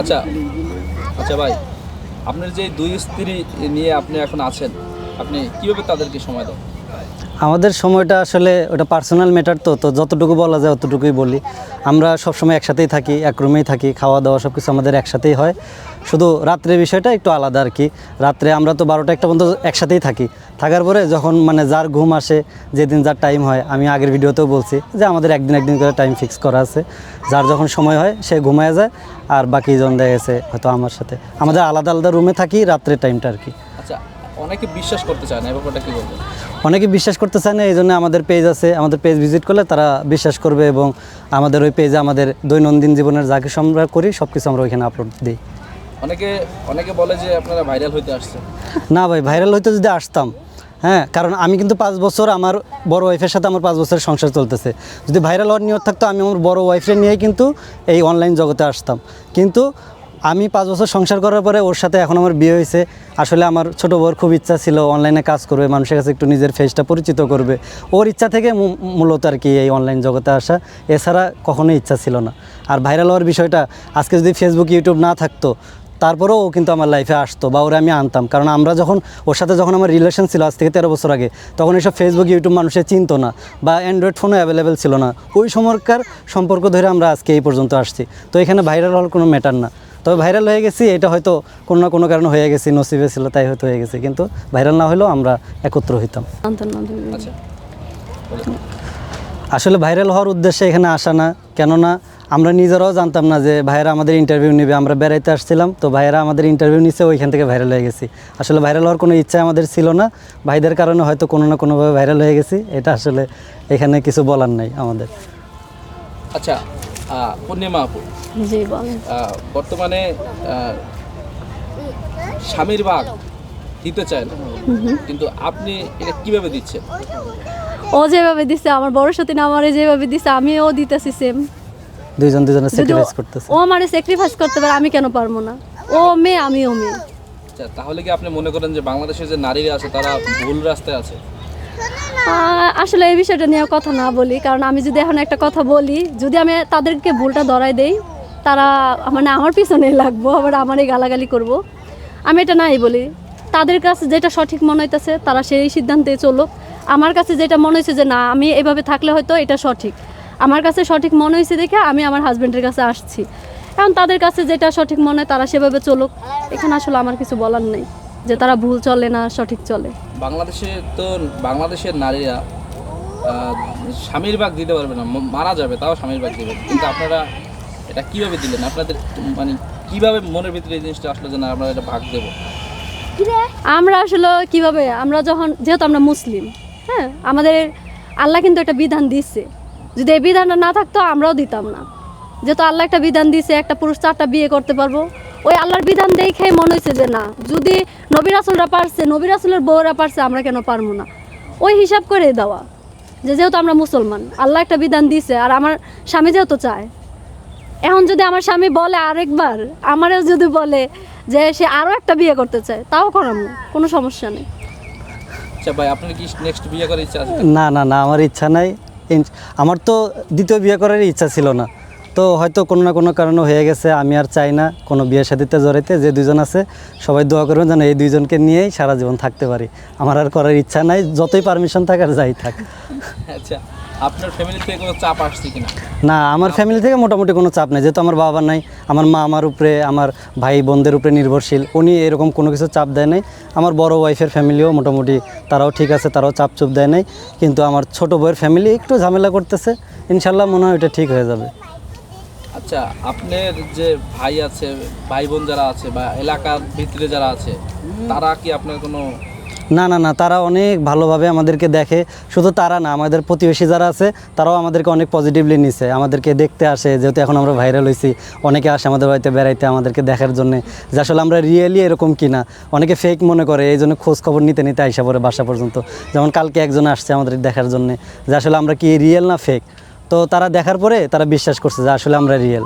আচ্ছা আচ্ছা ভাই, আপনার যে দুই স্ত্রী নিয়ে আপনি এখন আছেন, আপনি কীভাবে তাদেরকে সময় দেন? আমাদের সময়টা আসলে ওটা পার্সোনাল ম্যাটার তো তো যতটুকু বলা যায় অতটুকুই বলি। আমরা সবসময় একসাথেই থাকি, এক রুমেই থাকি খাওয়া দাওয়া সব কিছু আমাদের একসাথেই হয়। শুধু রাত্রে বিষয়টা একটু আলাদা আর কি। রাত্রে আমরা তো বারোটা একটা পর্যন্ত একসাথেই থাকি। থাকার পরে যখন মানে যার ঘুম আসে, যেদিন যার টাইম হয়, আমি আগের ভিডিওতেও বলছি যে আমাদের একদিন একদিন করে টাইম ফিক্স করা আছে। যার যখন সময় হয়, সে ঘুমায় যায়, আর বাকি জন দেখা গেছে হয়তো আমার সাথে। আমাদের আলাদা আলাদা রুমে থাকি রাত্রের টাইমটা আর কি। অনেকে বিশ্বাস করতে চায় না এই ব্যাপারটা কি বলবেন? অনেকে বিশ্বাস করতে চায় না এই জন্য আমাদের পেজ আছে আমাদের পেজ ভিজিট করলে তারা বিশ্বাস করবে এবং আমাদের ওই পেজে আমাদের দৈনন্দিন জীবনের যা কিছু আমরা করি সব কিছু আমরা ওইখানে আপলোড দিই। অনেকে অনেকে বলে যে আপনারা ভাইরাল হইতে আসছেন। না ভাই ভাইরাল হইতে যদি আসতাম হ্যাঁ কারণ আমি কিন্তু পাঁচ বছর আমার বড় ওয়াইফের সাথে আমার পাঁচ বছরের সংসার চলতেছে। যদি ভাইরাল হওয়ার নিয়ত থাকতো আমি আমার বড় ওয়াইফের নিয়েই কিন্তু এই অনলাইন জগতে আসতাম। কিন্তু আমি পাঁচ বছর সংসার করার পরে ওর সাথে এখন আমার বিয়ে হয়েছে। আসলে আমার ছোট বউর খুব ইচ্ছা ছিল অনলাইনে কাজ করবে, মানুষের কাছে একটু নিজের ফেসটা পরিচিত করবে। ওর ইচ্ছা থেকে মূলত আর কি এই অনলাইন জগতে আসা, এছাড়া কখনোই ইচ্ছা ছিল না। আর ভাইরাল হওয়ার বিষয়টা, আজকে যদি ফেসবুক ইউটিউব না থাকতো, তারপরেও ও কিন্তু আমার লাইফে আসতো বা ওরা আমি আনতাম। কারণ আমরা যখন ওর সাথে যখন আমার রিলেশন ছিল, আজ থেকে তেরো বছর আগে, তখন এসব ফেসবুক ইউটিউব মানুষের চিনতো না বা অ্যান্ড্রয়েড ফোনও অ্যাভেলেবেল ছিল না। ওই সময়কার সম্পর্ক ধরে আমরা আজকে এই পর্যন্ত আসছি। তো এখানে ভাইরাল হওয়ার কোনো ম্যাটার না। তবে ভাইরাল হয়ে গেছি এটা হয়তো কোনো না কোনো কারণে হয়ে গেছি নসিবে ছিল তাই হয়তো হয়ে গেছে কিন্তু ভাইরাল না হলেও আমরা একত্র হইতাম। আসলে ভাইরাল হওয়ার উদ্দেশ্যে এখানে আসা না কেননা আমরা নিজেরাও জানতাম না যে ভাইয়েরা আমাদের ইন্টারভিউ নেবে আমরা বেড়াইতে আসছিলাম তো ভাইয়েরা আমাদের ইন্টারভিউ নিছে ওইখান থেকে ভাইরাল হয়ে গেছি। আসলে ভাইরাল হওয়ার কোনো ইচ্ছা আমাদের ছিল না ভাইদের কারণে হয়তো কোনো না কোনোভাবে ভাইরাল হয়ে গেছি এটা আসলে এখানে কিছু বলার নাই আমাদের। আচ্ছা পূর্ণিমা আপু জি বলেন। বর্তমানে স্বামীর ভাগ দিতে চায় না। কিন্তু আপনি এটা কীভাবে দিচ্ছেন? ও যেভাবে দিছে আমার বড় সাথে না আমারে যেভাবে দিছে আমিও দিতেছি সেম দুইজন দুজনে যদি স্যাক্রিফাইস ও- করতেছে। ও আমারে স্যাক্রিফাইস করতে পারে আমি কেন পারব না? ও মেয়ে আমিও মেয়ে। আচ্ছা তাহলে কি আপনি মনে করেন যে বাংলাদেশের যে নারীরা আছে তারা ভুল রাস্তায় আছে? আসলে এই বিষয়টা নিয়ে কথা না বলি, কারণ আমি যদি এখন একটা কথা বলি, যদি আমি তাদেরকে ভুলটা ধরাই দেই, তারা মানে আমার পিছনে লাগবো, আবার আমারই গালাগালি করব। আমি এটা নাই বলি। তাদের কাছে যেটা সঠিক মনে হইতেছে, তারা সেই সিদ্ধান্তে চলুক। আমার কাছে যেটা মনে হয়েছে যে, না, আমি এভাবে থাকলে হয়তো এটা সঠিক। আমার কাছে সঠিক মনে হয়েছে দেখে আমি আমার হাজব্যান্ডের কাছে আসছি। এখন তাদের কাছে যেটা সঠিক মনে হয়, তারা সেভাবে চলুক। এখানে আসলে আমার কিছু বলার নেই। যে তারা ভুল চলে না সঠিক চলে। বাংলাদেশে তো বাংলাদেশের নারীরা স্বামীর ভাগ দিতে পারবে না মারা যাবে তাও স্বামীর ভাগ দিবে। কিন্তু আপনারা এটা কীভাবে দিলেন? আপনাদের মানে কীভাবে মনের ভিতরে এই জিনিসটা আসলো যে না আমরা এটা ভাগ দেবো? আমরা আসলে কীভাবে আমরা যখন যেহেতু আমরা মুসলিম হ্যাঁ আমাদের আল্লাহ কিন্তু একটা বিধান দিচ্ছে যদি এই বিধানটা না থাকতো আমরাও দিতাম না। যেহেতু আল্লাহ একটা বিধান দিছে একটা পুরুষ চারটা বিয়ে করতে পারব ওই আল্লাহর বিধান দেখে মনে হয়েছে যে না যদি নবী রাসুলরা পারছে নবী রাসুলের বউরা পারছে আমরা কেন পারব না? ওই হিসাব করে দেওয়া যে যেহেতু আমরা মুসলমান আল্লাহ একটা বিধান দিছে আর আমার স্বামী যেহেতু চায়। এখন যদি আমার স্বামী বলে আরেকবার আমারও যদি বলে যে সে আরও একটা বিয়ে করতে চায় তাও করামো কোনো সমস্যা নেই। আচ্ছা ভাই আপনার কি নেক্সট বিয়ে করার ইচ্ছা আছে? না না না আমার ইচ্ছা নাই। আমার তো দ্বিতীয় বিয়ে করার ইচ্ছা ছিল না। তো হয়তো কোনো না কোনো কারণে হয়ে গেছে আমি আর চাই না কোনো বিয়ে সাথীতে জড়াইতে যে দুজন আছে সবাই দোয়া করবেন যেন এই দুইজনকে নিয়েই সারা জীবন থাকতে পারি। আমার আর করার ইচ্ছা নাই যতই পারমিশন থাক আর যাই থাক। আচ্ছা আপনার ফ্যামিলি থেকে কোনো চাপ আসছে কিনা? না আমার ফ্যামিলি থেকে মোটামুটি কোনো চাপ নেই যেহেতু আমার বাবা নাই আমার মা আমার উপরে আমার ভাই বোনদের উপরে নির্ভরশীল উনি এরকম কোনো কিছু চাপ দেয় নাই। আমার বড় ওয়াইফের ফ্যামিলিও মোটামুটি তারাও ঠিক আছে তারাও চাপ চুপ দেয় নাই কিন্তু আমার ছোট বউয়ের ফ্যামিলি একটু ঝামেলা করতেছে ইনশাল্লাহ মনে হয় এটা ঠিক হয়ে যাবে। আচ্ছা আপনার যে ভাই আছে ভাই বোন যারা আছে বা এলাকার ভিতরে যারা আছে তারা কি আপনার কোনো না না না তারা অনেক ভালোভাবে আমাদেরকে দেখে। শুধু তারা না আমাদের প্রতিবেশী যারা আছে তারাও আমাদেরকে অনেক পজিটিভলি নিছে। আমাদেরকে দেখতে আসে যেহেতু এখন আমরা ভাইরাল হয়েছি অনেকে আসে আমাদের বাড়িতে বেড়াইতে আমাদেরকে দেখার জন্য। যে আসলে আমরা রিয়েলি এরকম কিনা অনেকে ফেক মনে করে এই জন্য খোঁজ খবর নিতে নিতে আইসা পরে বাসা পর্যন্ত। যেমন কালকে একজন আসছে আমাদের দেখার জন্য যে আসলে আমরা কি রিয়েল না ফেক তো তারা দেখার পরে তারা বিশ্বাস করছে যে আসলে আমরা রিয়েল?